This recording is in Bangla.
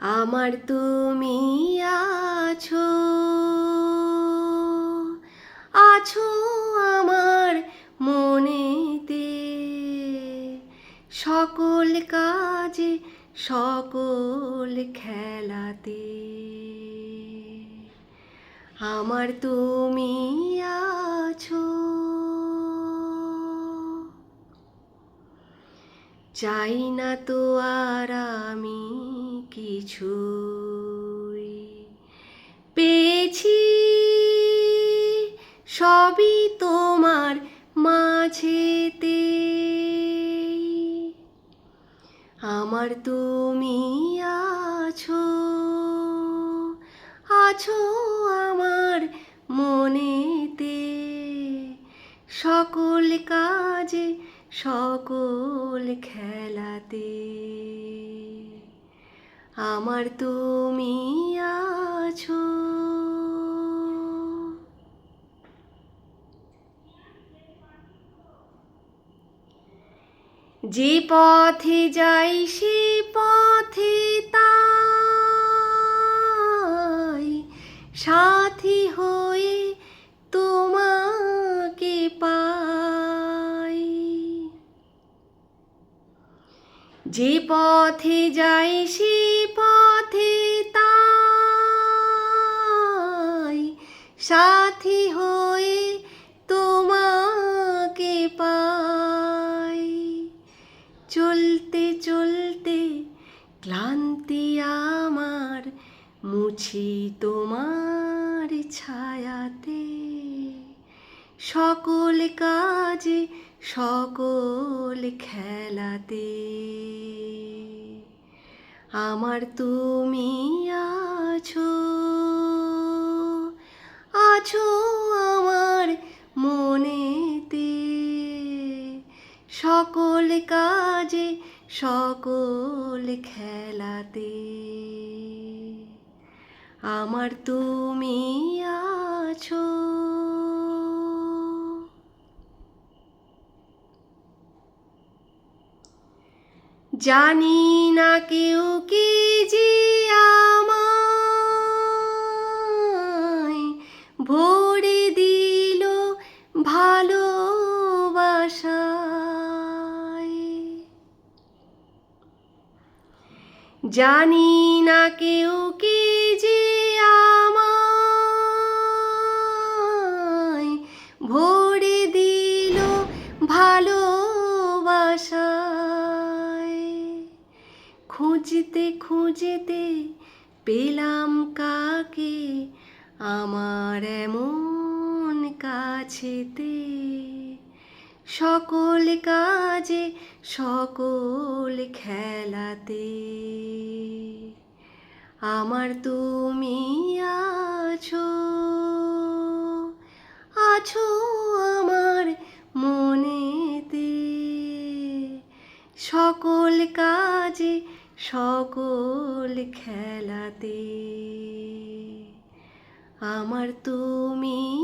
আমার তুমি আছো আছো আমার মনেতে। সকল কাজে সকল খেলাতে। আমার তুমি আছো চাই না তো আর আমি কিছুই। পেয়েছি সবই তোমার মাঝেতে। আমার তুমি আছো আছো আমার মনেতে। সকল কাজে সকল খেলাতে। আমার তুমি আছো। যে পথে যাই সে পথে তাই যে পথে যাই সে পথে তাই। সাথী হয়ে তোমাকে পাই। চলতে চলতে ক্লান্তি আমার মুছি তোমার ছায়াতে। সকল কাজে সকল খেলাতে। আমার তুমি আছো আছো আমার মনেতে। সকল কাজে, সকল খেলাতে। আমার তুমি আছো। জানি না কেউ কে যে আমায় ভরে দিল ভালোবাসায়। জানি না কেউ কে যে আমায় ভরে দিল ভালোবাসায় খুঁজতে খুঁজতে পেলাম কাকে? আমার এমন কাছেতে। সকল কাজে, সকল খেলাতে। আমার তুমি আছো আছো আমার মনেতে। সকল কাজে সকল খেলাতে। আমার তুমি